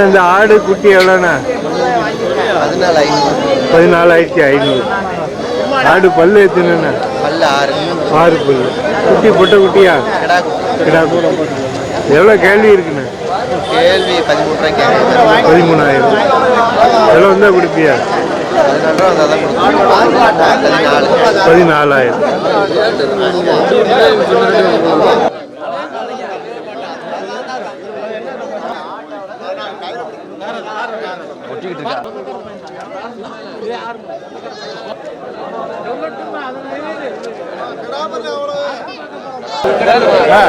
இந்த ஆடு குட்டி எவ்வளோண்ணா? பதினாலாயிரத்தி ஐநூறு. ஆடு பல்லு எத்தினா ஆறு பல்லு. குட்டி புட்ட குட்டியா? கிடா எவ்வளோ கேள்வி இருக்குண்ணா? கேள்வி பதிமூணாயிரம். எவ்வளோ இருந்தால் கொடுப்பியா? பதினாலாயிரம். அண்ணா,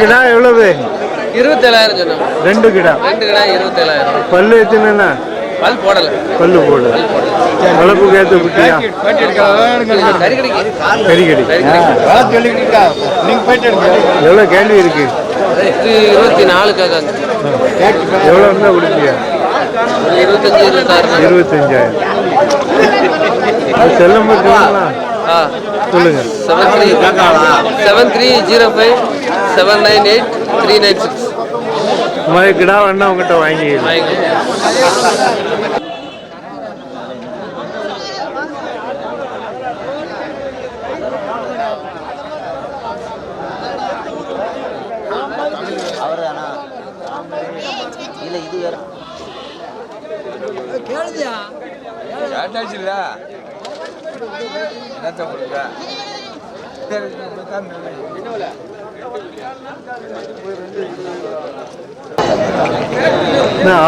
கிடா எவ்வளவு இருபத்தேழாயிரம் சொன்னோம் ரெண்டு கிடா. ரெண்டு கடை இருபத்தேழாயிரம். பல்லு எத்தனைண்ணா பல் போடல. பல்லு போடு வளர்ப்புக்கு ஏற்ற குட்டியா? கறி கடி எவ்வளோ கேள்வி இருக்கு? இருபத்தி நாலு கேட்காங்க எவ்வளோ இருந்தால் கொடுப்பியா? இருபத்தஞ்சு இருபத்தாறு இருபத்தஞ்சாயிரம். செல்லம் பார்த்தீங்களா ஆ. சொல்லுங்க. Seven three seven three zero five seven nine eight three nine six. இந்த மாதிரி கிடா வேணா உங்ககிட்ட வாங்கி இல்லை இது வேற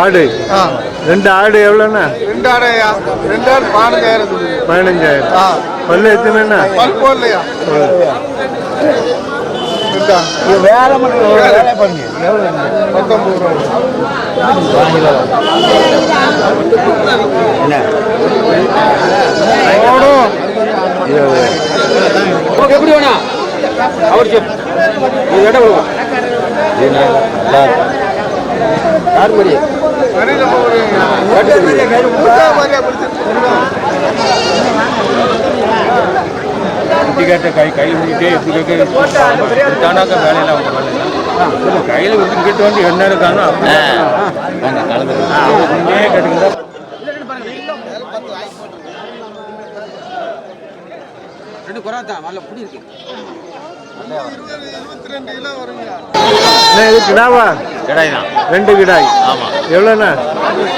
ஆடு? ரெண்டு ஆடு எவ்வளோண்ணா? ரெண்டு ஆடையா ரெண்டு ஆடு பதினஞ்சாயிரம் பதினஞ்சாயிரம். பல்லு எத்தனைண்ணா? பல் போடலையா? பத்தொம்பது ரூபா. எப்படி வேணா அவர் கொடுக்கும் யார் மாதிரி கை கை விட்டுட்டே எப்படி தானாக்க வேலையெல்லாம் அவங்க வேலை. கையில் விட்டு கேட்டு வந்து என்ன இருக்கானோ அப்படியே கேட்டுக்கிட்டா ரெண்டு குறாத்தான் நல்ல புடி இருக்கு. இது கிடாவா கிடையாது தான் ரெண்டு கிடாய். ஆமாம் எவ்வளோண்ணா?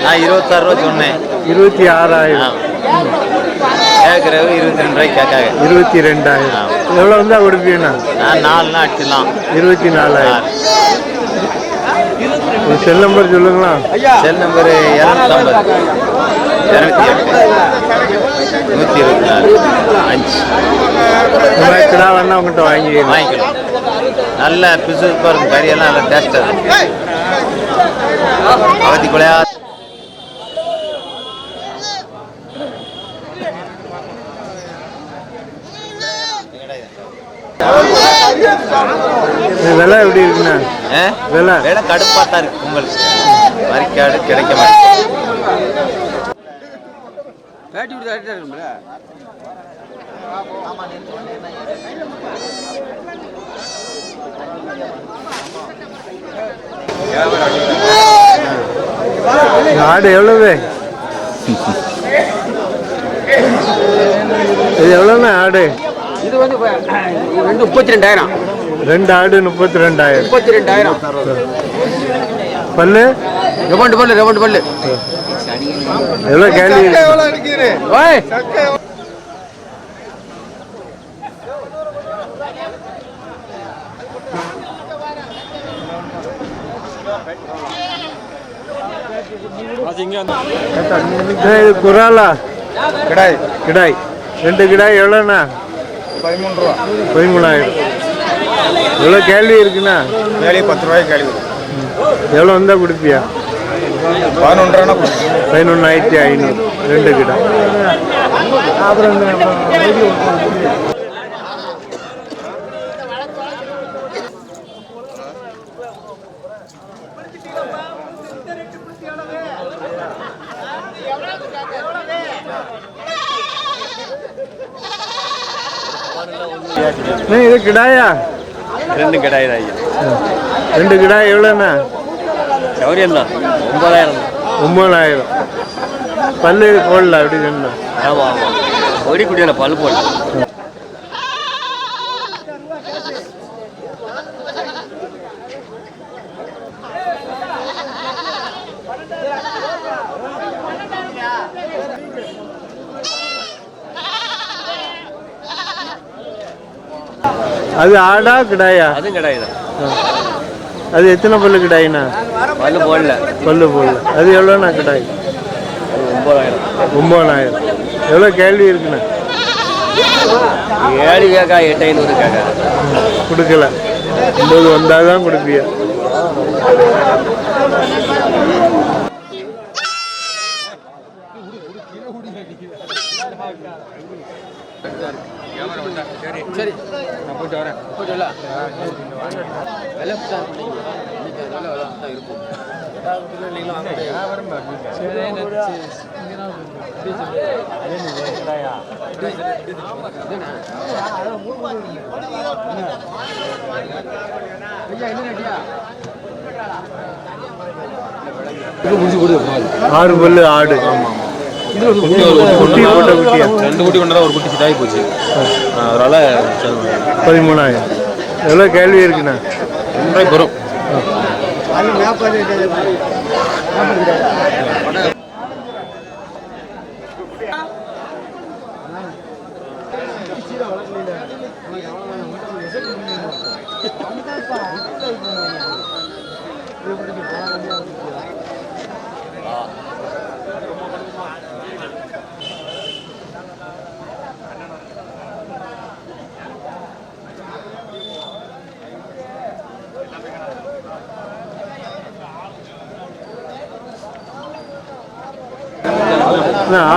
நான் இருபத்தாறு ரூபா சொன்னேன். இருபத்தி ஆறாயிரம் கேட்குறவு இருபத்தி ரெண்டு ரூபாய்க்கு கேட்காங்க இருபத்தி ரெண்டாயிரம் எவ்வளோ வந்தால் கொடுப்பீங்கண்ணா? நான் நாலுனா அடிச்சிடலாம். இருபத்தி நாலாயிரம் செல் நம்பர் சொல்லுங்களா? செல் நம்பரு இரநூத்தம்பது. இரநூத்தி எட்டு. நூற்றி இருபத்தி நாலு அஞ்சு. கிடா வேணா உங்கள்கிட்ட வாங்கிக்கலாம். வாங்கிக்கலாம். நல்ல பிசுப்பாக இருக்கும் கறியெல்லாம் நல்லா டேஸ்ட்டாக இருக்கும் கொலையா? விலை எப்படி இருக்குண்ணா? விலை. விலை கடுப்பாக தான் இருக்கு உங்களுக்கு. வரிக்காடு கிடைக்க மாட்டேங்குது. ஆடு எவ்வளவு? இது எவ்வளோண்ணா ஆடு? இது வந்து ரெண்டு முப்பத்தி ரெண்டாயிரம் ரெண்டு ஆடு முப்பத்தி ரெண்டாயிரம் முப்பத்தி ரெண்டாயிரம் பல்லு? ரெவண்டு பல்லு ரெவண்டு பல்லு. எவ்வளோ கேள்வி? இது குராலா? கிடாய். கிடாய். ரெண்டு கிடாய் எவ்வளோண்ணா? பதிமூணு ரூபா. பதிமூணாயிரம். எவ்வளோ கேள்வி இருக்குண்ணா? வேலையை பத்து ரூபாய்க்கு கழிவு எவ்வளோ வந்தால் கொடுப்பியா? பதினொன்று ரூபா கொடுக்கும் பதினொன்றாயிரத்தி ஐநூறு. ரெண்டு கிடா அண்ணா, கிடாயா ரெண்டு கிடையாது ஐயா. ரெண்டு கிடா எவ்வளோண்ணா? சௌரியம் தான் ஒன்பதாயிரம். ஒம்பதாயிரம் பல்லு போடல அப்படி சொன்னா. ஆமாம் ஆமாம் ஒடி குடியில் பல் போடல. அது ஆடா கிடாயா? அதுவும் கிடையாது அது எத்தனை பல்லு கிடாயிண்ணா பல் போடல. பல்லு போடல. அது எவ்வளோண்ணா கிடாய்? அது ஒன்பதாயிரம் ஒம்பதாயிரம். எவ்வளோ கேள்வி இருக்குண்ணா? ஏழு கேக்கா எட்டு ஐநூறு கேக்கா. கொடுக்கல. ஒம்பது வந்தால் தான் கொடுப்பியா? சரி. நான் போயிட்டு வரேன் ஆறு பல்லு ஆடு. குட்டி. போட்ட குட்டியா ரெண்டு குட்டி கொண்டா ஒரு குட்டி சிட்டாகி போச்சு அதனால பதிமூணாயிரம். எவ்வளோ கேள்வி இருக்குண்ணா? ரெண்டாயிரம் வரும். அண்ணா,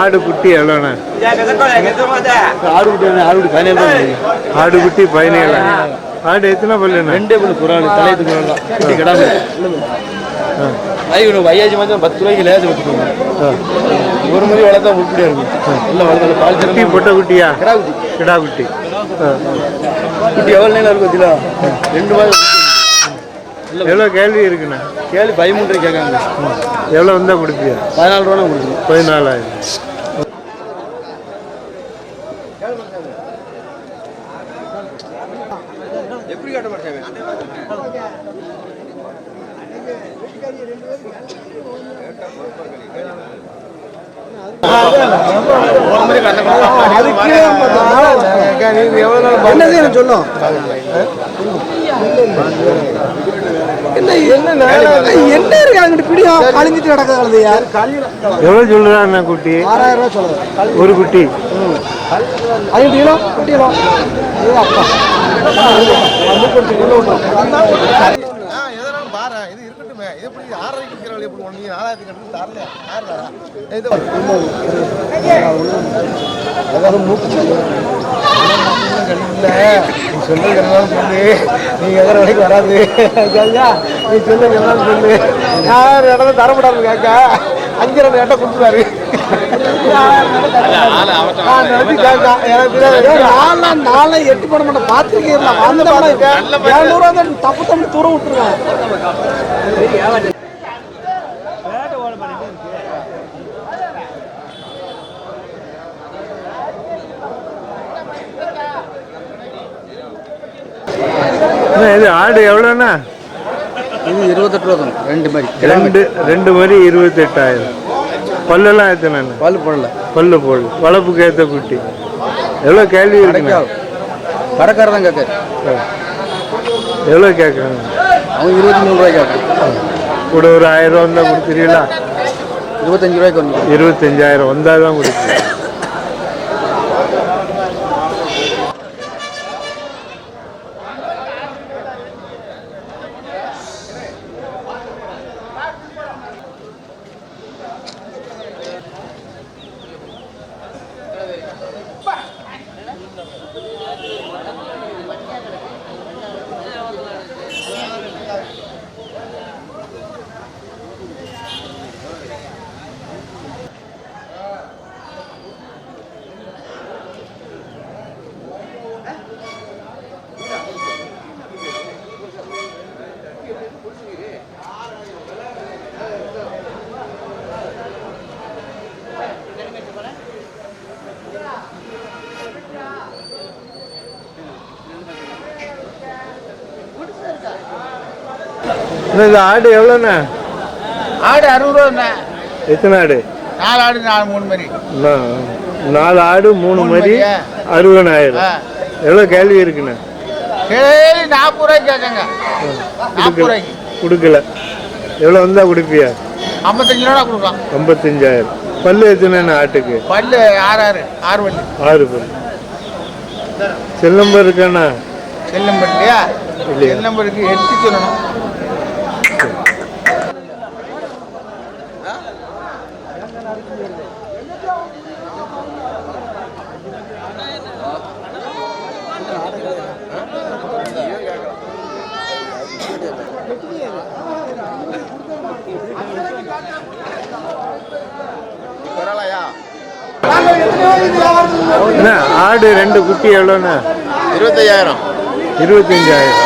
ஆடு குட்டி எவ்வளோண்ணா? ஆடு குட்டி ஆடு குட்டி பதினேழு ஆடு குட்டி பதினேழாயிரம் ஆடு எத்தனை பல்லுண்ணா? ரெண்டே பல்லு குரான் தலையத்து குரான் குட்டி கிடாம. ஐயோ வையாஜி மாதிரி பத்து ரூபாய்க்கு லேஜ் வச்சுக்கோங்க. ஒரு முறை வளர்த்தா உருப்படியா இருக்கும். இல்லை வளர்த்தா பால் குட்டி பொட்டை குட்டியா? கிடா குட்டி. கிடா குட்டி. குட்டி எவ்வளோ நேரம் இருக்கும் ரெண்டு மாதம் எவ்வளோ கேள்வி இருக்குண்ணா? கேள்வி பதிமூன்று கேட்காங்க. எவ்வளோ வந்தால் கொடுப்பியா? பதினாலு ரூபா கொடுக்கணும். பதினாலாயிரம். என்ன செய்யணும் சொல்லும் என்ன என்ன என்ன இருக்கு? அங்கிட்டு பிடியும் கழிஞ்சிட்டு கிடக்க கலந்தையா எவ்வளோ சொல்லுறாண்ணா குட்டி? ஆறாயிரம் ரூபாய் சொல்லுது. ஒரு குட்டி. ஐந்து கிலோ குட்டி கிலோ அப்பா. யார் அதாவது மூக்கு இல்ல. நீ சொல்லுங்க எல்லாம் சொல்லு. நீ எதிர வரைக்கும் வராது. ஐயா நீ சொல்லுங்க எல்லாம் சொல்லு. யார் இடம் தரப்படாது காக்கா. அஞ்சு ரெண்டு இடம் கொடுத்துருவாரு. எட்டு பண்ண மாட்டேன் தான் தப்பு தம்பி தூரம் விட்டுருவேன் இது ஆடு எவ்வளோண்ணா? இது இருபத்தெட்டு ரூபா தான். ரெண்டு மாதிரி ரெண்டு ரெண்டு மாதிரி இருபத்தெட்டாயிரம். பல்லெல்லாம் எத்தனை பல் போடல. பல்லு போடல. வளர்ப்புக்கு ஏற்ற குட்டி. எவ்வளோ கேள்வி இருக்குண்ணா? கடைக்கார தான் கேட்க. எவ்வளோ கேட்குறாங்க? அவங்க இருபத்தி மூணு ரூபாய் கேட்க கூட ஒரு ஆயிரம் ரூபா வந்தால் கொடுக்குறீங்களா இருபத்தஞ்சு ரூபாய்க்கு வந்து இருபத்தஞ்சாயிரம் வந்தால் தான் கொடுக்குறீங்க இது ஆடு எவ்வளோண்ணா? ஆடு அறுபது ரூபா எத்தனை ஆடு? நாலு ஆடு நாலு மூணு நா- நாலு ஆடு மூணு மூணு? அறுபதாயிரம் எவ்வளோ கேள்வி இருக்குண்ணா? டெய்லி நாற்பது ரூபாய்க்கு கேட்குங்க. நாற்பது ரூபாய்க்கு. கொடுக்கல. எவ்வளோ வந்தா கொடுப்பியா? ஐம்பத்தஞ்சு ரூபா கொடுக்கலாம். ஐம்பத்தஞ்சாயிரம். பல்லு எத்தனைண்ணா ஆட்டுக்கு? பல்லு ஆறு ஆறு. ஆறு பல்லு. ஆறு பல்லு. Cell number இருக்காண்ணா? செல் நம்பர் இல்லையா? செல் நம்பருக்கு எடுத்து சொல்லணும். அண்ணா ஆடு ரெண்டு குட்டி எவ்வளோண்ணா இருபத்தையாயிரம். இருபத்தஞ்சாயிரம்.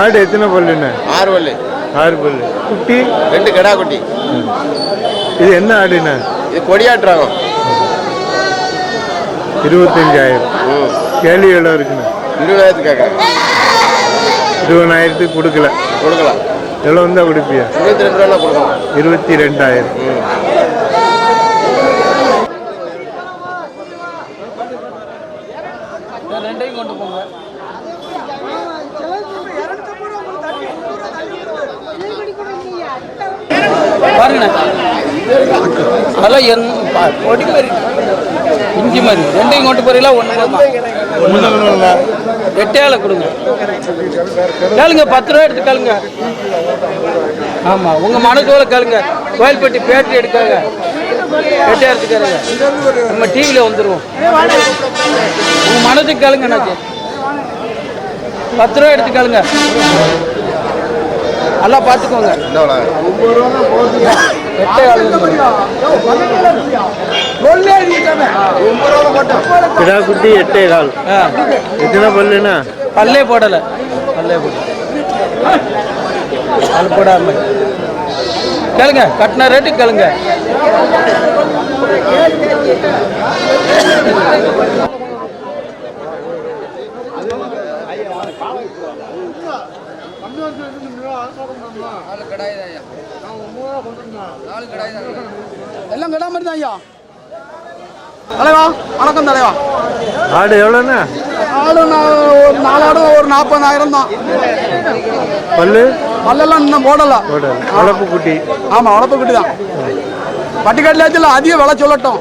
ஆடு எத்தனை பல்லுண்ணா ஆறு பல்லு. ஆறு பல்லு. குட்டி? ரெண்டு கடா குட்டி. இது என்ன ஆடுண்ணா இது கொடியாட்டுறாங்க இருபத்தஞ்சாயிரம். கேள்வி எவ்வளோ இருக்குண்ணா இருபதாயிரத்துக்கு கேட்குறாங்க இருபதாயிரத்துக்கு கொடுக்கல. கொடுக்கலாம். எவ்வளோ வந்தா கொடுப்பியா? இருபத்தி ரெண்டு ரூபா கொடுக்கலாம். இருபத்தி ரெண்டாயிரம். பாருங்கண்ணே. அதெல்லாம் என் ப- பொடி மாதிரி இஞ்சி மாதிரி ரெண்டையும் கொண்டு போறீங்களா ஒன்று எட்டையால கொடுங்க. கேளுங்க பத்து ரூபா எடுத்து கேளுங்க. ஆமாம் உங்கள் மனசோட கேளுங்க. கோயில்பட்டி பேட்டரி எடுக்காங்க எட்டையாயிரத்துக்காரங்க நம்ம டிவியில் வந்துடுவோம் உங்கள் மனசுக்கு கேளுங்க என்னாச்சு பத்து ரூபா எடுத்து கேளுங்க. நல்லா பார்த்துக்கோங்க. கிடா குட்டி எட்டே கால் எத்தனை பல்லுண்ணா? பல்லே போடலை. பல்லே போடல. பல் போடாம. கேளுங்க கட்டின ரேட்டு கேளுங்க. எல்லாம் கடா மாதிரி தான் ஐயா. தலைவா வணக்கம் தலைவா. ஆடு எவ்வளோண்ணா? ஆடு ஒரு நாலு ஆடு ஒரு நாற்பதாயிரம் தான். பல்லு? பல்லெல்லாம் இன்னும் போடல. போட வளர்ப்பு குட்டி ஆமாம் வளர்ப்பு குட்டி தான். பட்டிக்காட்டில் அதிக விலை சொல்லட்டும்.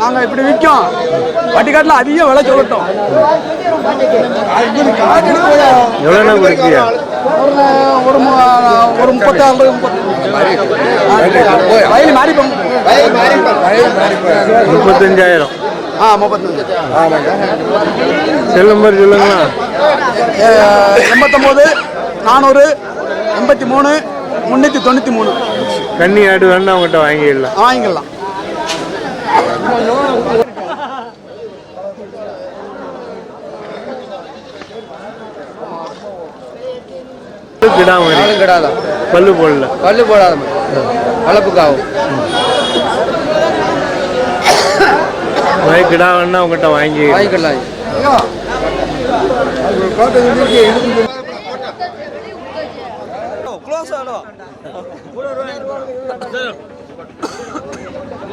நாங்கள் இப்படி விற்கோம். பட்டிக்காட்டில் அதிக விலை சொல்லட்டும். ஒரு ஒரு முப்பத்தாறு வயல் மாறி முப்பத்தஞ்சாயிரம். ஆ முப்பத்தஞ்சு செல் நம்பர் சொல்லுங்களா எண்பத்தொம்போது நானூறு எண்பத்தி மூணு முந்நூற்றி தொண்ணூற்றி மூணு. கன்னி ஆடு வேணா உங்கள்கிட்ட வாங்கிடலாம். வாங்கிக்கலாம் கிடா மாதிரி கிடாதான் பல்லு போடல. பல்லு போடாத வளர்ப்புக்கு ஆகும் மாதிரி கிடா வேணா உங்கள்கிட்ட வாங்கி வாங்கிக்கலாம்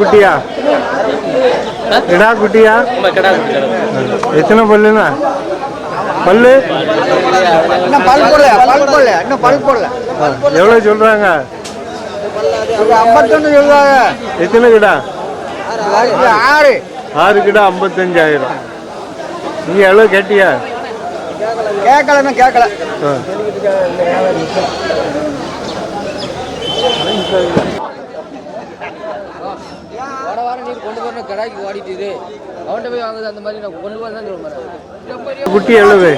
குட்டியா கிடா குட்டியா எத்தனை பல்லுண்ணா? பல்லு? பல் போடல பல் போடல இன்னும் பல் போடல. எவ்வளோ சொல்லுவாங்க எத்தனை கிடா? ஆறு. ஆறு கிடா ஐம்பத்தஞ்சாயிரம். நீ எவ்வளோ கேட்டியா? கேட்கல இன்னும் கேட்கல. வர வாரம் நீர் கொண்டு வரணும் கடாய்க்கு ஓடிட்டு. அவன்கிட்ட போய் வாங்குது அந்த மாதிரி நான் கொண்டு வரதான் சொல்லுவேன் குட்டி எவ்வளவு?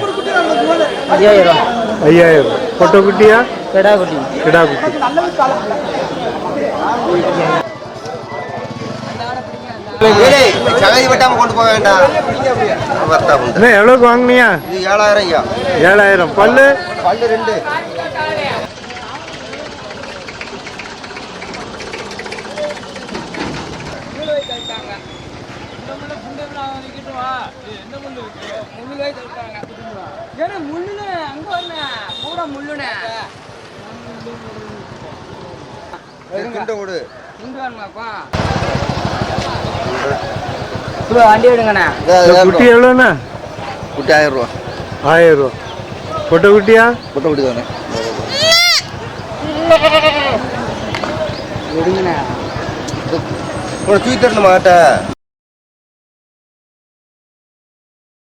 ஐயாயிரம். ஐயாயிரம். பொட்டை குட்டியா? கடா குட்டி. கிடா குட்டி. சகதி வெட்டாம கொண்டு போக வேண்டாம். வர்த்தா உண்டு. என்ன எவ்வளோக்கு வாங்கினியா இது ஏழாயிரம் ஐயா. ஏழாயிரம். பல்லு? பல்லு ரெண்டு. இது துண்டை விடு வண்டி விடுங்கண்ணா குட்டி. எவ்வளோண்ணா? குட்டி ஆயிரம் ரூபா. ஆயிரம் ரூபா. பொட்டை குட்டியா? முட்டை குட்டி தானே. விடுங்கண்ணா உனக்கு தூக்கி தரணுமா ஆட்ட?